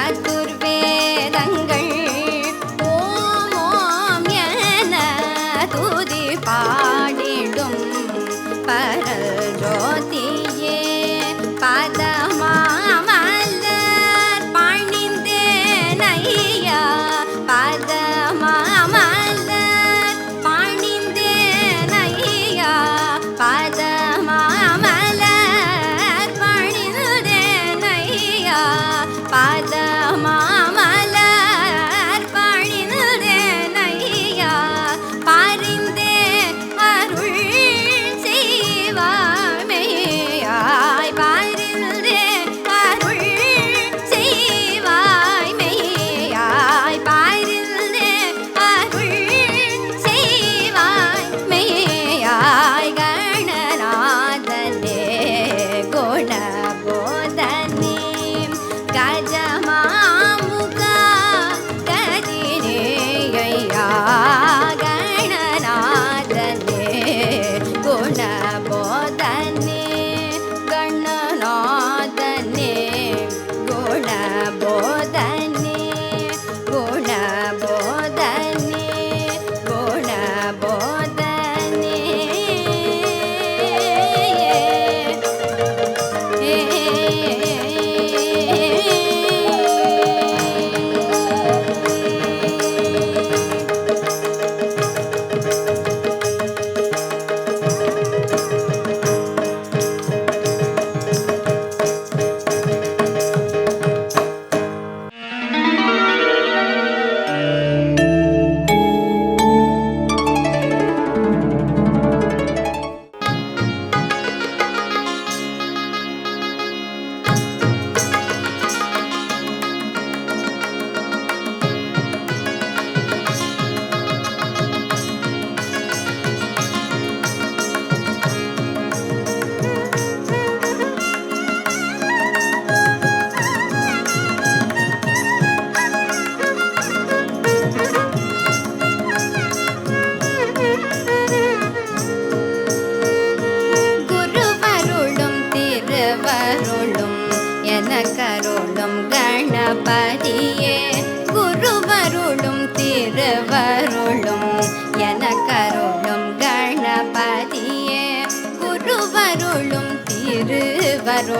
சத்துர்வேதங்கள்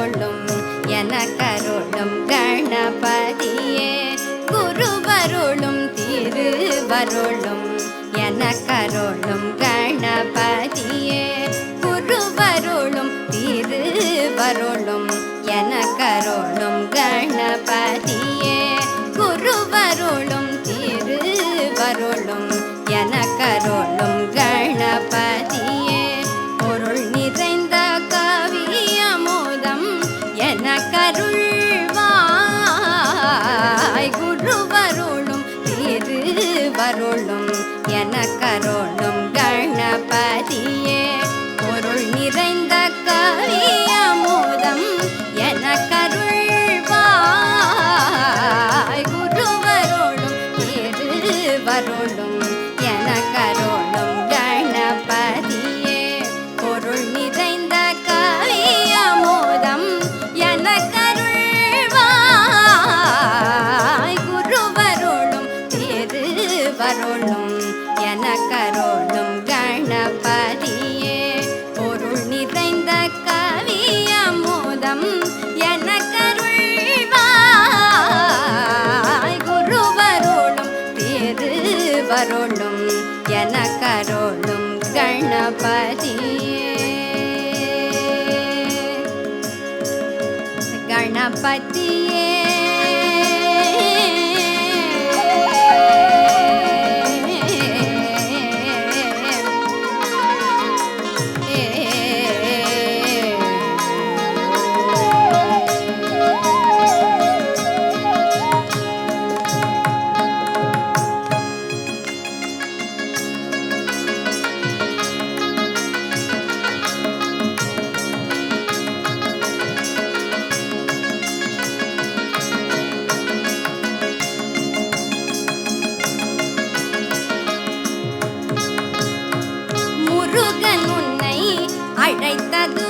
அருளும் எனக்கருளும் கணபதியே. குருவருளும் திருவருளும் எனக்கருளும் கணபதியே. குருவருளும் திருவருளும் la cara. কাটিয়ে deitado